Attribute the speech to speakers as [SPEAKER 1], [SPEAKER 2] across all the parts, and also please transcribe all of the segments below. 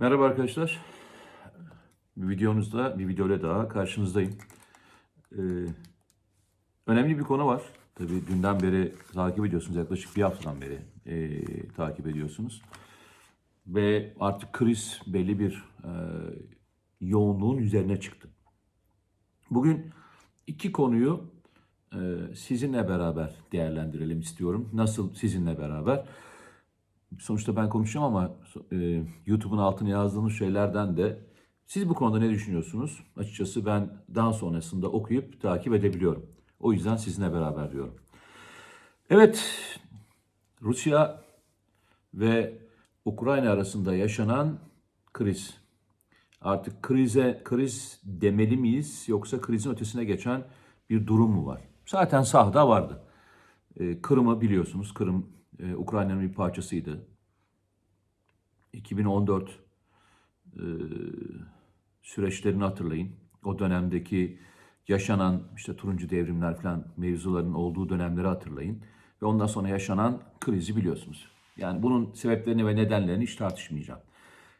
[SPEAKER 1] Merhaba arkadaşlar. Bir videomuzda, bir videoyla daha karşınızdayım. Ee, önemli bir konu var. Tabii dünden beri takip ediyorsunuz. Yaklaşık bir haftadan beri e, takip ediyorsunuz. Ve artık kriz belli bir e, yoğunluğun üzerine çıktı. Bugün iki konuyu e, sizinle beraber değerlendirelim istiyorum. Nasıl sizinle beraber? Sonuçta ben konuşacağım ama e, YouTube'un altına yazdığınız şeylerden de siz bu konuda ne düşünüyorsunuz? Açıkçası ben daha sonrasında okuyup takip edebiliyorum. O yüzden sizinle beraber diyorum. Evet, Rusya ve Ukrayna arasında yaşanan kriz. Artık krize kriz demeli miyiz yoksa krizin ötesine geçen bir durum mu var? Zaten sahada vardı. E, Kırım'ı biliyorsunuz. Kırım e, Ukrayna'nın bir parçasıydı. 2014 e, süreçlerini hatırlayın. O dönemdeki yaşanan işte turuncu devrimler falan mevzuların olduğu dönemleri hatırlayın. Ve ondan sonra yaşanan krizi biliyorsunuz. Yani bunun sebeplerini ve nedenlerini hiç tartışmayacağım.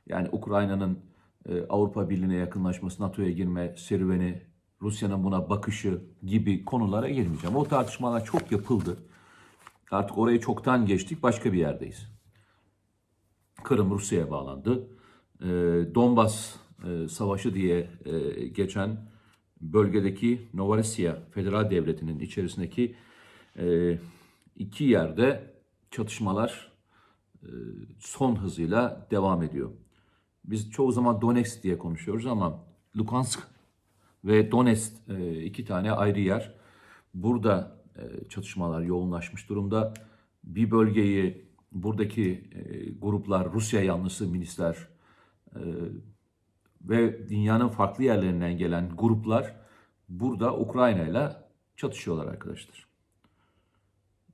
[SPEAKER 1] Yani Ukrayna'nın e, Avrupa Birliği'ne yakınlaşması, NATO'ya girme serüveni, Rusya'nın buna bakışı gibi konulara girmeyeceğim. O tartışmalar çok yapıldı. Artık orayı çoktan geçtik, başka bir yerdeyiz. Kırım Rusya'ya bağlandı. E, Donbas e, Savaşı diye e, geçen bölgedeki Novorossiya Federal Devleti'nin içerisindeki e, iki yerde çatışmalar e, son hızıyla devam ediyor. Biz çoğu zaman Donetsk diye konuşuyoruz ama Lugansk ve Donetsk e, iki tane ayrı yer. Burada çatışmalar yoğunlaşmış durumda. Bir bölgeyi buradaki e, gruplar, Rusya yanlısı milisler e, ve dünyanın farklı yerlerinden gelen gruplar burada Ukrayna ile çatışıyorlar arkadaşlar.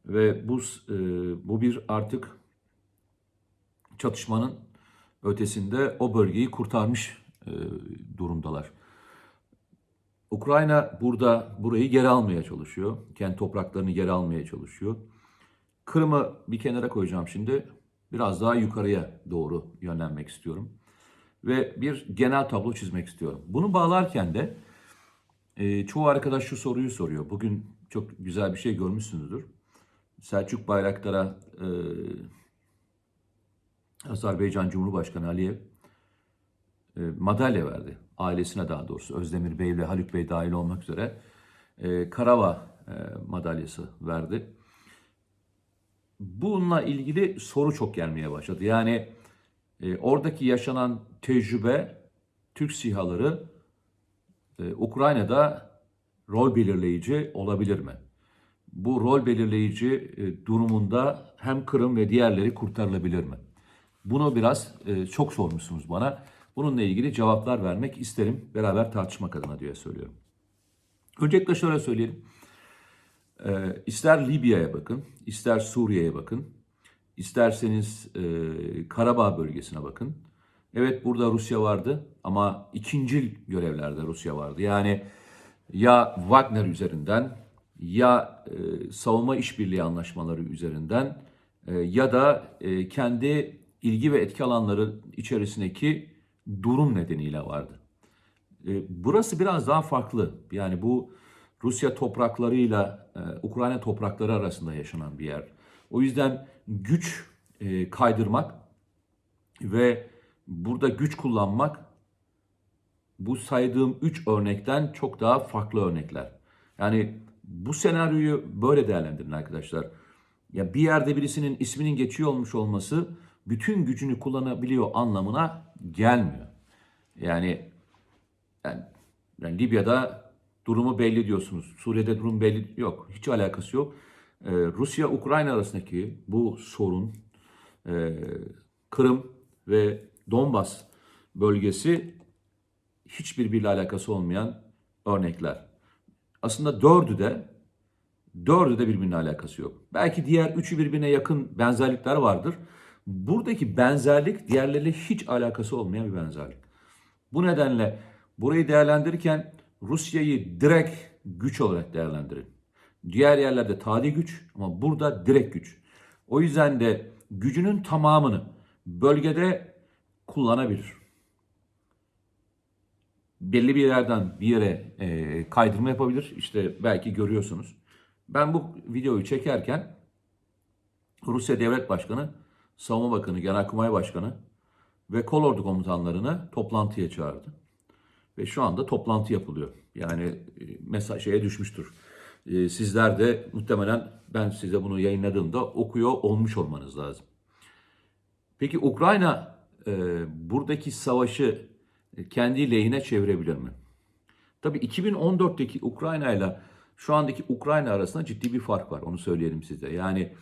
[SPEAKER 1] Ve bu e, bu bir artık çatışmanın ötesinde o bölgeyi kurtarmış e, durumdalar. Ukrayna burada burayı geri almaya çalışıyor. Kendi topraklarını geri almaya çalışıyor. Kırım'ı bir kenara koyacağım şimdi. Biraz daha yukarıya doğru yönlenmek istiyorum. Ve bir genel tablo çizmek istiyorum. Bunu bağlarken de e, çoğu arkadaş şu soruyu soruyor. Bugün çok güzel bir şey görmüşsünüzdür. Selçuk Bayraktar'a e, Azerbaycan Cumhurbaşkanı Aliyev e, madalya verdi. Ailesine daha doğrusu Özdemir Bey ve Haluk Bey dahil olmak üzere e, Karava e, madalyası verdi. Bununla ilgili soru çok gelmeye başladı. Yani e, oradaki yaşanan tecrübe Türk sihaları e, Ukrayna'da rol belirleyici olabilir mi? Bu rol belirleyici e, durumunda hem Kırım ve diğerleri kurtarılabilir mi? Bunu biraz e, çok sormuşsunuz bana. Bununla ilgili cevaplar vermek isterim. Beraber tartışmak adına diye söylüyorum. Öncelikle şöyle söyleyelim. E, ister Libya'ya bakın, ister Suriye'ye bakın, isterseniz e, Karabağ bölgesine bakın. Evet burada Rusya vardı ama ikincil görevlerde Rusya vardı. Yani ya Wagner üzerinden ya e, savunma işbirliği anlaşmaları üzerinden e, ya da e, kendi ilgi ve etki alanları içerisindeki durum nedeniyle vardı. E, burası biraz daha farklı. Yani bu Rusya topraklarıyla e, Ukrayna toprakları arasında yaşanan bir yer. O yüzden güç e, kaydırmak ve burada güç kullanmak bu saydığım üç örnekten çok daha farklı örnekler. Yani bu senaryoyu böyle değerlendirin arkadaşlar. Ya bir yerde birisinin isminin geçiyor olmuş olması bütün gücünü kullanabiliyor anlamına gelmiyor. Yani, yani, yani Libya'da durumu belli diyorsunuz. Suriye'de durum belli yok. Hiç alakası yok. Ee, Rusya-Ukrayna arasındaki bu sorun e, Kırım ve Donbas bölgesi hiçbir birbiriyle alakası olmayan örnekler. Aslında dördü de dördü de birbirine alakası yok. Belki diğer üçü birbirine yakın benzerlikler vardır. Buradaki benzerlik diğerleriyle hiç alakası olmayan bir benzerlik. Bu nedenle burayı değerlendirirken Rusya'yı direkt güç olarak değerlendirin. Diğer yerlerde tadi güç ama burada direkt güç. O yüzden de gücünün tamamını bölgede kullanabilir. Belli bir yerden bir yere e, kaydırma yapabilir. İşte belki görüyorsunuz. Ben bu videoyu çekerken Rusya Devlet Başkanı, Savunma Bakanı, Genelkurmay Başkanı ve kolordu komutanlarını toplantıya çağırdı. Ve şu anda toplantı yapılıyor. Yani e, mesaj şeye düşmüştür. E, Sizler de muhtemelen ben size bunu yayınladığımda okuyor olmuş olmanız lazım. Peki Ukrayna e, buradaki savaşı e, kendi lehine çevirebilir mi? Tabii 2014'teki Ukrayna ile şu andaki Ukrayna arasında ciddi bir fark var. Onu söyleyelim size. Yani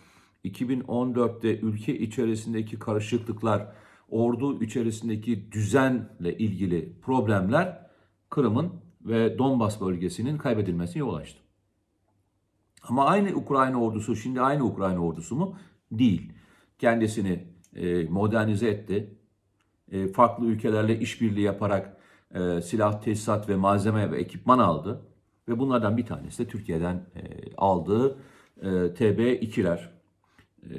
[SPEAKER 1] 2014'te ülke içerisindeki karışıklıklar, ordu içerisindeki düzenle ilgili problemler Kırım'ın ve Donbas bölgesinin kaybedilmesine yol açtı. Ama aynı Ukrayna ordusu şimdi aynı Ukrayna ordusu mu? Değil. Kendisini e, modernize etti. E, farklı ülkelerle işbirliği yaparak e, silah, tesisat ve malzeme ve ekipman aldı. Ve bunlardan bir tanesi de Türkiye'den aldığı e, TB2'ler. E,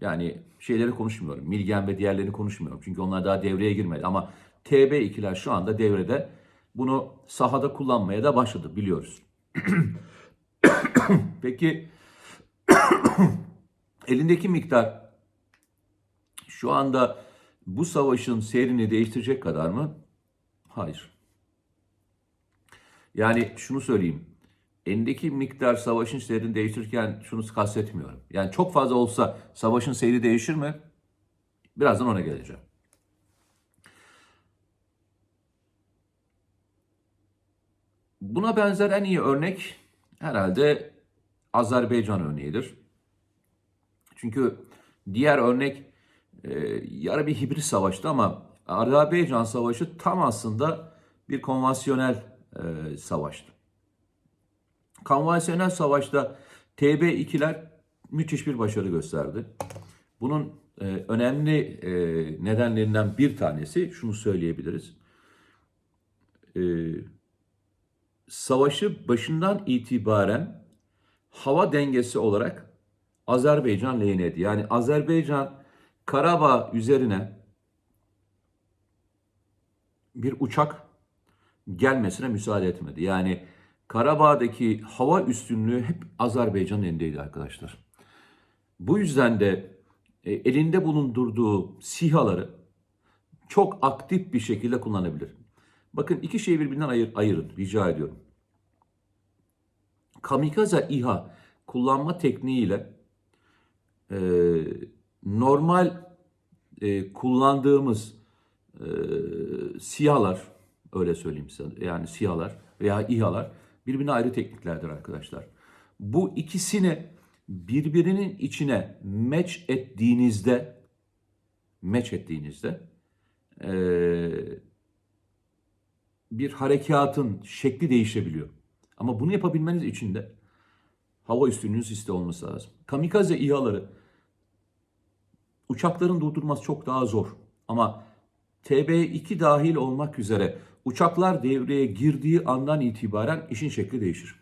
[SPEAKER 1] yani şeyleri konuşmuyorum. Milgen ve diğerlerini konuşmuyorum. Çünkü onlar daha devreye girmedi. Ama TB2'ler şu anda devrede. Bunu sahada kullanmaya da başladı biliyoruz. Peki elindeki miktar şu anda bu savaşın seyrini değiştirecek kadar mı? Hayır. Yani şunu söyleyeyim. Elindeki miktar savaşın seyrini değiştirirken şunu kastetmiyorum. Yani çok fazla olsa savaşın seyri değişir mi? Birazdan ona geleceğim. Buna benzer en iyi örnek herhalde Azerbaycan örneğidir. Çünkü diğer örnek e, yarı bir hibrit savaştı ama Azerbaycan Savaşı tam aslında bir konvansiyonel e, savaştı. Konvansiyonel savaşta TB2'ler müthiş bir başarı gösterdi. Bunun e, önemli e, nedenlerinden bir tanesi şunu söyleyebiliriz. E, savaşı başından itibaren hava dengesi olarak Azerbaycan lehineydi. Yani Azerbaycan Karabağ üzerine bir uçak gelmesine müsaade etmedi. Yani Karabağ'daki hava üstünlüğü hep Azerbaycan'ın elindeydi arkadaşlar. Bu yüzden de e, elinde bulundurduğu SİHA'ları çok aktif bir şekilde kullanabilir. Bakın iki şeyi birbirinden ayır, ayırın rica ediyorum. Kamikaze İHA kullanma tekniğiyle e, normal e, kullandığımız e, SİHA'lar öyle söyleyeyim size yani SİHA'lar veya İHA'lar birbirine ayrı tekniklerdir arkadaşlar. Bu ikisini birbirinin içine match ettiğinizde match ettiğinizde e, bir harekatın şekli değişebiliyor. Ama bunu yapabilmeniz için de hava üstünlüğünüz iste olması lazım. Kamikaze İHA'ları uçakların durdurması çok daha zor. Ama TB2 dahil olmak üzere uçaklar devreye girdiği andan itibaren işin şekli değişir.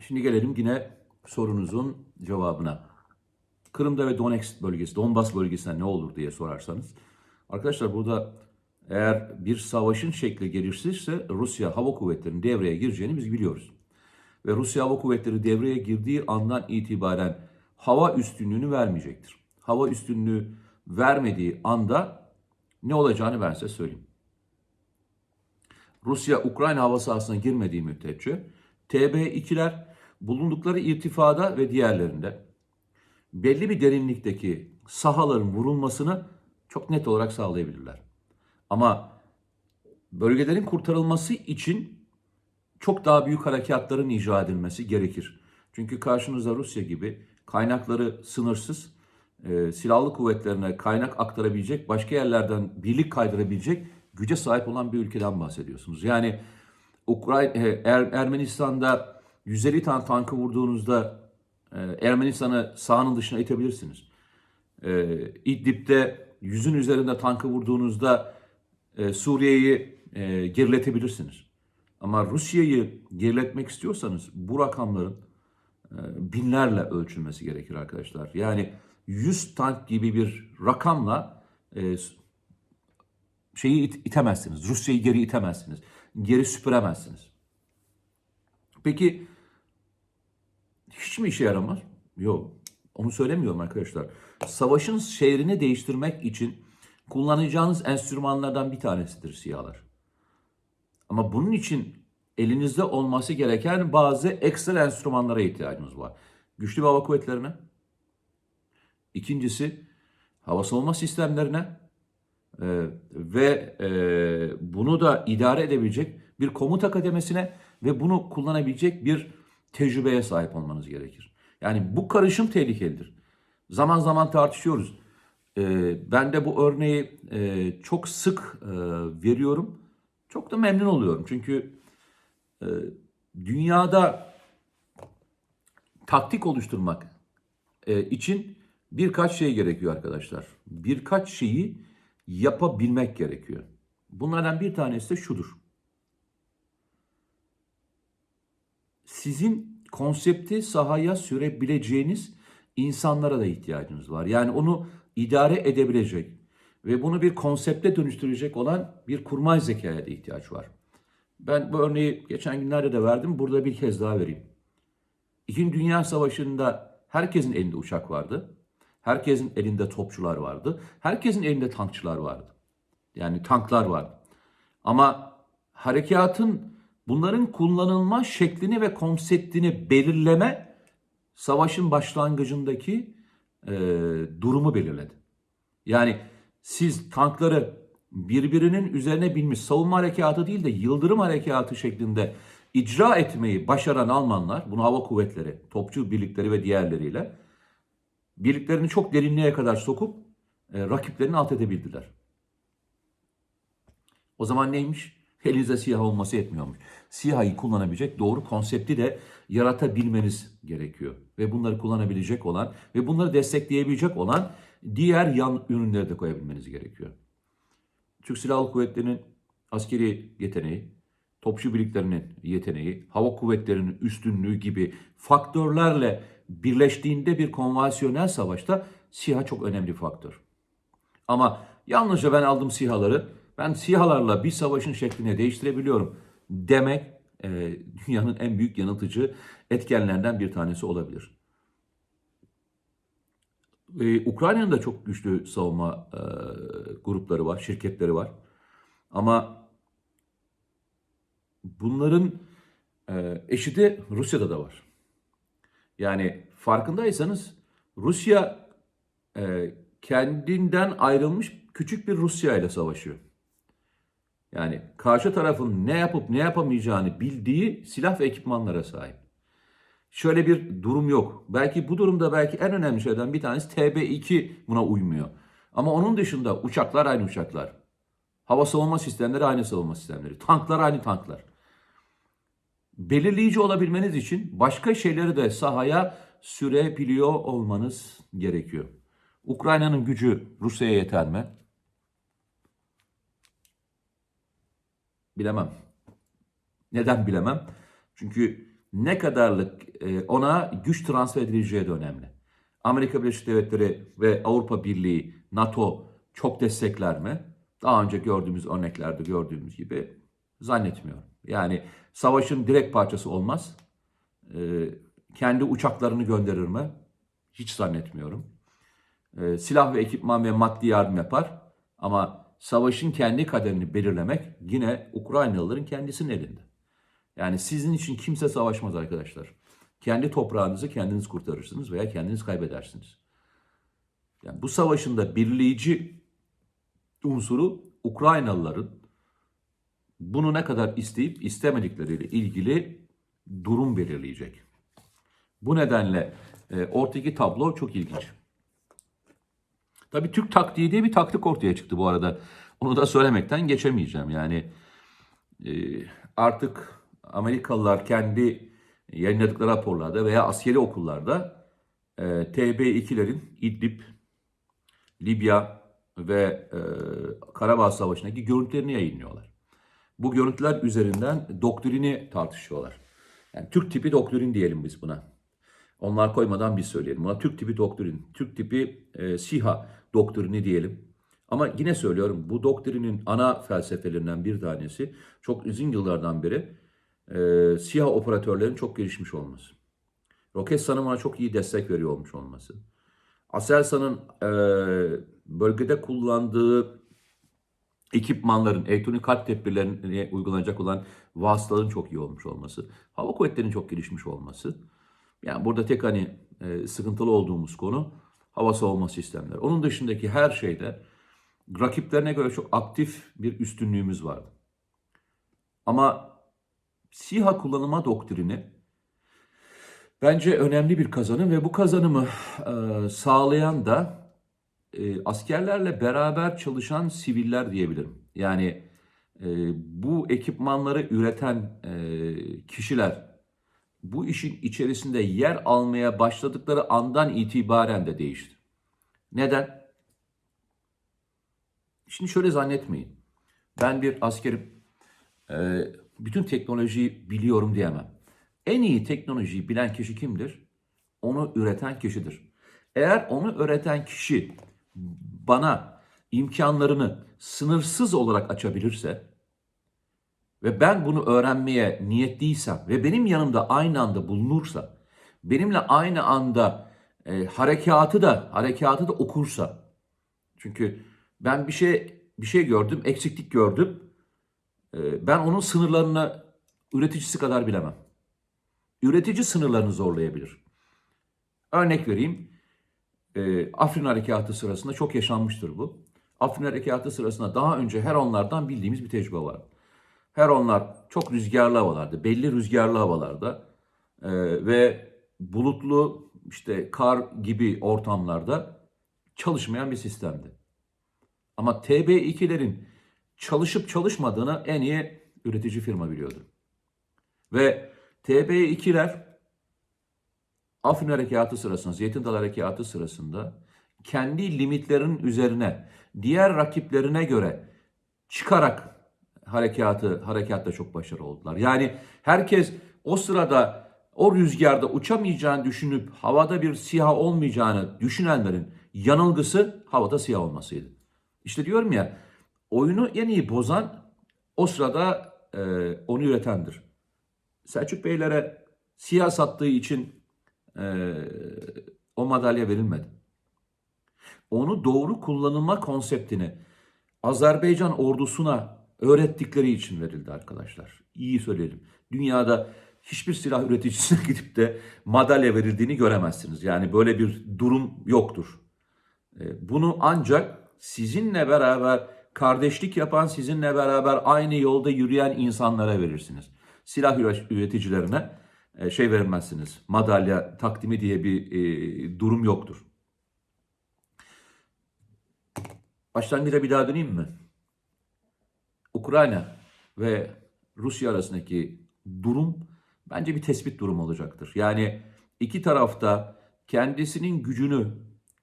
[SPEAKER 1] Şimdi gelelim yine sorunuzun cevabına. Kırım'da ve Donetsk bölgesi, Donbas bölgesinde ne olur diye sorarsanız. Arkadaşlar burada eğer bir savaşın şekli gelişirse Rusya hava kuvvetlerinin devreye gireceğini biz biliyoruz. Ve Rusya hava kuvvetleri devreye girdiği andan itibaren hava üstünlüğünü vermeyecektir. Hava üstünlüğü vermediği anda ne olacağını ben size söyleyeyim. Rusya Ukrayna hava sahasına girmediği müddetçe TB2'ler bulundukları irtifada ve diğerlerinde belli bir derinlikteki sahaların vurulmasını çok net olarak sağlayabilirler. Ama bölgelerin kurtarılması için çok daha büyük harekatların icra edilmesi gerekir. Çünkü karşınızda Rusya gibi kaynakları sınırsız, e, silahlı kuvvetlerine kaynak aktarabilecek, başka yerlerden birlik kaydırabilecek güce sahip olan bir ülkeden bahsediyorsunuz. Yani Ukrayna, e, er, Ermenistan'da 150 tane tankı vurduğunuzda e, Ermenistan'ı sahanın dışına itebilirsiniz. E, İdlib'de yüzün üzerinde tankı vurduğunuzda e, Suriye'yi e, geriletebilirsiniz. Ama Rusya'yı geriletmek istiyorsanız bu rakamların e, binlerle ölçülmesi gerekir arkadaşlar. Yani 100 tank gibi bir rakamla e, şeyi it- itemezsiniz. Rusya'yı geri itemezsiniz. Geri süpüremezsiniz. Peki hiç mi işe yaramaz? Yok. Onu söylemiyorum arkadaşlar. Savaşın şehrini değiştirmek için kullanacağınız enstrümanlardan bir tanesidir siyahlar. Ama bunun için elinizde olması gereken bazı ekstra enstrümanlara ihtiyacınız var. Güçlü bir hava kuvvetlerine. İkincisi hava savunma sistemlerine e, ve e, bunu da idare edebilecek bir komuta kademesine ve bunu kullanabilecek bir tecrübeye sahip olmanız gerekir. Yani bu karışım tehlikelidir. Zaman zaman tartışıyoruz. E, ben de bu örneği e, çok sık e, veriyorum. Çok da memnun oluyorum. Çünkü e, dünyada taktik oluşturmak e, için birkaç şey gerekiyor arkadaşlar. Birkaç şeyi yapabilmek gerekiyor. Bunlardan bir tanesi de şudur. Sizin konsepti sahaya sürebileceğiniz insanlara da ihtiyacınız var. Yani onu idare edebilecek ve bunu bir konsepte dönüştürecek olan bir kurmay zekaya da ihtiyaç var. Ben bu örneği geçen günlerde de verdim. Burada bir kez daha vereyim. İkinci Dünya Savaşı'nda herkesin elinde uçak vardı. Herkesin elinde topçular vardı. Herkesin elinde tankçılar vardı. Yani tanklar vardı. Ama harekatın bunların kullanılma şeklini ve konseptini belirleme savaşın başlangıcındaki e, durumu belirledi. Yani siz tankları birbirinin üzerine binmiş savunma harekatı değil de yıldırım harekatı şeklinde icra etmeyi başaran Almanlar, bunu hava kuvvetleri, topçu birlikleri ve diğerleriyle birliklerini çok derinliğe kadar sokup e, rakiplerini alt edebildiler. O zaman neymiş? Elinizde siyah olması yetmiyormuş. Siyahı kullanabilecek doğru konsepti de yaratabilmeniz gerekiyor. Ve bunları kullanabilecek olan ve bunları destekleyebilecek olan diğer yan ürünleri de koyabilmeniz gerekiyor. Türk Silahlı Kuvvetleri'nin askeri yeteneği, topçu birliklerinin yeteneği, hava kuvvetlerinin üstünlüğü gibi faktörlerle birleştiğinde bir konvansiyonel savaşta SİHA çok önemli faktör. Ama yalnızca ben aldım SİHA'ları, ben SİHA'larla bir savaşın şeklini değiştirebiliyorum demek e, dünyanın en büyük yanıltıcı etkenlerinden bir tanesi olabilir. Ee, Ukrayna'nın da çok güçlü savunma e, grupları var, şirketleri var. Ama bunların e, eşi de Rusya'da da var. Yani farkındaysanız Rusya e, kendinden ayrılmış küçük bir Rusya ile savaşıyor. Yani karşı tarafın ne yapıp ne yapamayacağını bildiği silah ve ekipmanlara sahip. Şöyle bir durum yok. Belki bu durumda belki en önemli şeylerden bir tanesi TB2 buna uymuyor. Ama onun dışında uçaklar aynı uçaklar. Hava savunma sistemleri aynı savunma sistemleri. Tanklar aynı tanklar. Belirleyici olabilmeniz için başka şeyleri de sahaya sürebiliyor olmanız gerekiyor. Ukrayna'nın gücü Rusya'ya yeter mi? Bilemem. Neden bilemem? Çünkü ne kadarlık e, ona güç transfer edileceği de önemli. Amerika Birleşik Devletleri ve Avrupa Birliği, NATO çok destekler mi? Daha önce gördüğümüz örneklerde gördüğümüz gibi zannetmiyorum. Yani savaşın direkt parçası olmaz. E, kendi uçaklarını gönderir mi? Hiç zannetmiyorum. E, silah ve ekipman ve maddi yardım yapar. Ama savaşın kendi kaderini belirlemek yine Ukraynalıların kendisinin elinde. Yani sizin için kimse savaşmaz arkadaşlar. Kendi toprağınızı kendiniz kurtarırsınız veya kendiniz kaybedersiniz. Yani bu savaşın da birleyici unsuru Ukraynalıların bunu ne kadar isteyip istemedikleriyle ilgili durum belirleyecek. Bu nedenle e, ortadaki tablo çok ilginç. Tabii Türk taktiği diye bir taktik ortaya çıktı bu arada. Onu da söylemekten geçemeyeceğim. Yani e, artık Amerikalılar kendi yayınladıkları raporlarda veya askeri okullarda e, TB2'lerin İdlib, Libya ve e, Karabağ Savaşı'ndaki görüntülerini yayınlıyorlar. Bu görüntüler üzerinden doktrini tartışıyorlar. Yani Türk tipi doktrin diyelim biz buna. Onlar koymadan biz söyleyelim. Buna Türk tipi doktrin, Türk tipi e, SİHA doktrini diyelim. Ama yine söylüyorum bu doktrinin ana felsefelerinden bir tanesi çok uzun yıllardan beri e, SİHA operatörlerin çok gelişmiş olması. Roketsan'ın buna çok iyi destek veriyor olmuş olması. Aselsan'ın e, bölgede kullandığı ekipmanların, elektronik kalp tedbirlerine uygulanacak olan vasıtaların çok iyi olmuş olması. Hava kuvvetlerinin çok gelişmiş olması. Yani burada tek hani e, sıkıntılı olduğumuz konu hava savunma sistemleri. Onun dışındaki her şeyde rakiplerine göre çok aktif bir üstünlüğümüz vardı. Ama SİHA kullanıma doktrini bence önemli bir kazanım ve bu kazanımı e, sağlayan da e, askerlerle beraber çalışan siviller diyebilirim. Yani e, bu ekipmanları üreten e, kişiler bu işin içerisinde yer almaya başladıkları andan itibaren de değişti. Neden? Şimdi şöyle zannetmeyin. Ben bir askerim. e, bütün teknolojiyi biliyorum diyemem. En iyi teknolojiyi bilen kişi kimdir? Onu üreten kişidir. Eğer onu üreten kişi bana imkanlarını sınırsız olarak açabilirse ve ben bunu öğrenmeye niyetliysem ve benim yanımda aynı anda bulunursa, benimle aynı anda e, harekatı da harekatı da okursa, çünkü ben bir şey bir şey gördüm, eksiklik gördüm, e, ben onun sınırlarını üreticisi kadar bilemem. Üretici sınırlarını zorlayabilir. Örnek vereyim. E, Afrin Harekatı sırasında çok yaşanmıştır bu. Afrin Harekatı sırasında daha önce her onlardan bildiğimiz bir tecrübe var. Her onlar çok rüzgarlı havalarda, belli rüzgarlı havalarda e, ve bulutlu işte kar gibi ortamlarda çalışmayan bir sistemdi. Ama TB2'lerin çalışıp çalışmadığını en iyi üretici firma biliyordu. Ve TB2'ler Afrin Harekatı sırasında, Zeytin Dalı Harekatı sırasında kendi limitlerinin üzerine diğer rakiplerine göre çıkarak harekatı harekatta çok başarılı oldular. Yani herkes o sırada o rüzgarda uçamayacağını düşünüp havada bir siyah olmayacağını düşünenlerin yanılgısı havada siyah olmasıydı. İşte diyorum ya oyunu en iyi bozan o sırada e, onu üretendir. Selçuk Beylere siyah sattığı için e, o madalya verilmedi. Onu doğru kullanılma konseptini Azerbaycan ordusuna öğrettikleri için verildi arkadaşlar. İyi söyleyelim. Dünyada hiçbir silah üreticisine gidip de madalya verildiğini göremezsiniz. Yani böyle bir durum yoktur. E, Bunu ancak sizinle beraber kardeşlik yapan, sizinle beraber aynı yolda yürüyen insanlara verirsiniz. Silah üreticilerine şey vermezsiniz. Madalya takdimi diye bir e, durum yoktur. Başlangıca bir daha döneyim mi? Ukrayna ve Rusya arasındaki durum bence bir tespit durumu olacaktır. Yani iki tarafta kendisinin gücünü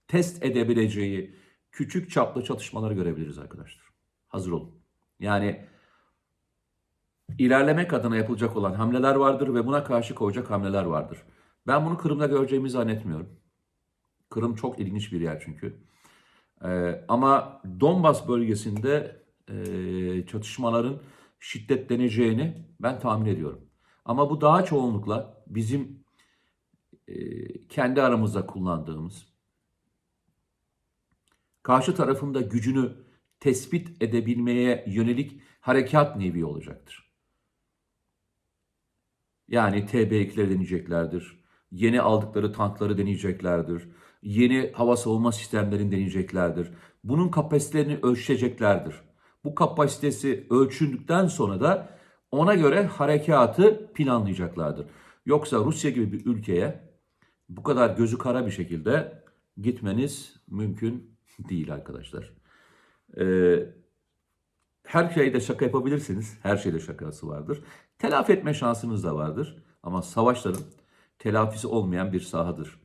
[SPEAKER 1] test edebileceği küçük çaplı çatışmaları görebiliriz arkadaşlar. Hazır olun. Yani ilerlemek adına yapılacak olan hamleler vardır ve buna karşı koyacak hamleler vardır. Ben bunu Kırım'da göreceğimi zannetmiyorum. Kırım çok ilginç bir yer çünkü. Ee, ama Donbas bölgesinde e, çatışmaların şiddetleneceğini ben tahmin ediyorum. Ama bu daha çoğunlukla bizim e, kendi aramızda kullandığımız, karşı tarafında gücünü tespit edebilmeye yönelik harekat nevi olacaktır. Yani TB2'leri deneyeceklerdir. Yeni aldıkları tankları deneyeceklerdir. Yeni hava savunma sistemlerini deneyeceklerdir. Bunun kapasitelerini ölçeceklerdir. Bu kapasitesi ölçüldükten sonra da ona göre harekatı planlayacaklardır. Yoksa Rusya gibi bir ülkeye bu kadar gözü kara bir şekilde gitmeniz mümkün değil arkadaşlar. Ee, her şeyde şaka yapabilirsiniz. Her şeyde şakası vardır. Telafi etme şansınız da vardır. Ama savaşların telafisi olmayan bir sahadır.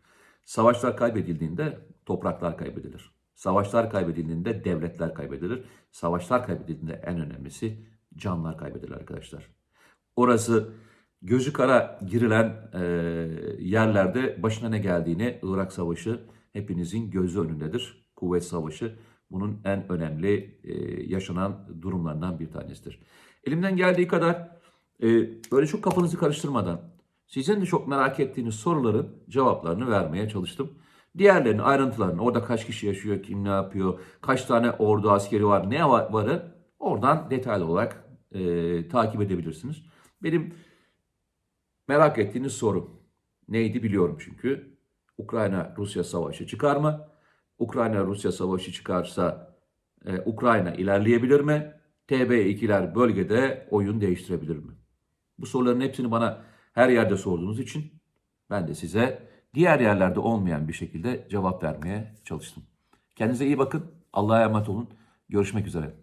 [SPEAKER 1] Savaşlar kaybedildiğinde topraklar kaybedilir. Savaşlar kaybedildiğinde devletler kaybedilir. Savaşlar kaybedildiğinde en önemlisi canlar kaybedilir arkadaşlar. Orası gözü kara girilen e, yerlerde başına ne geldiğini Irak Savaşı hepinizin gözü önündedir. Kuvvet Savaşı bunun en önemli e, yaşanan durumlarından bir tanesidir. Elimden geldiği kadar e, böyle çok kafanızı karıştırmadan sizin de çok merak ettiğiniz soruların cevaplarını vermeye çalıştım. Diğerlerinin ayrıntılarını orada kaç kişi yaşıyor, kim ne yapıyor, kaç tane ordu askeri var, ne var, varı oradan detaylı olarak e, takip edebilirsiniz. Benim merak ettiğiniz soru neydi biliyorum çünkü. Ukrayna-Rusya savaşı çıkar mı? Ukrayna-Rusya savaşı çıkarsa e, Ukrayna ilerleyebilir mi? TB2'ler bölgede oyun değiştirebilir mi? Bu soruların hepsini bana her yerde sorduğunuz için ben de size diğer yerlerde olmayan bir şekilde cevap vermeye çalıştım. Kendinize iyi bakın. Allah'a emanet olun. Görüşmek üzere.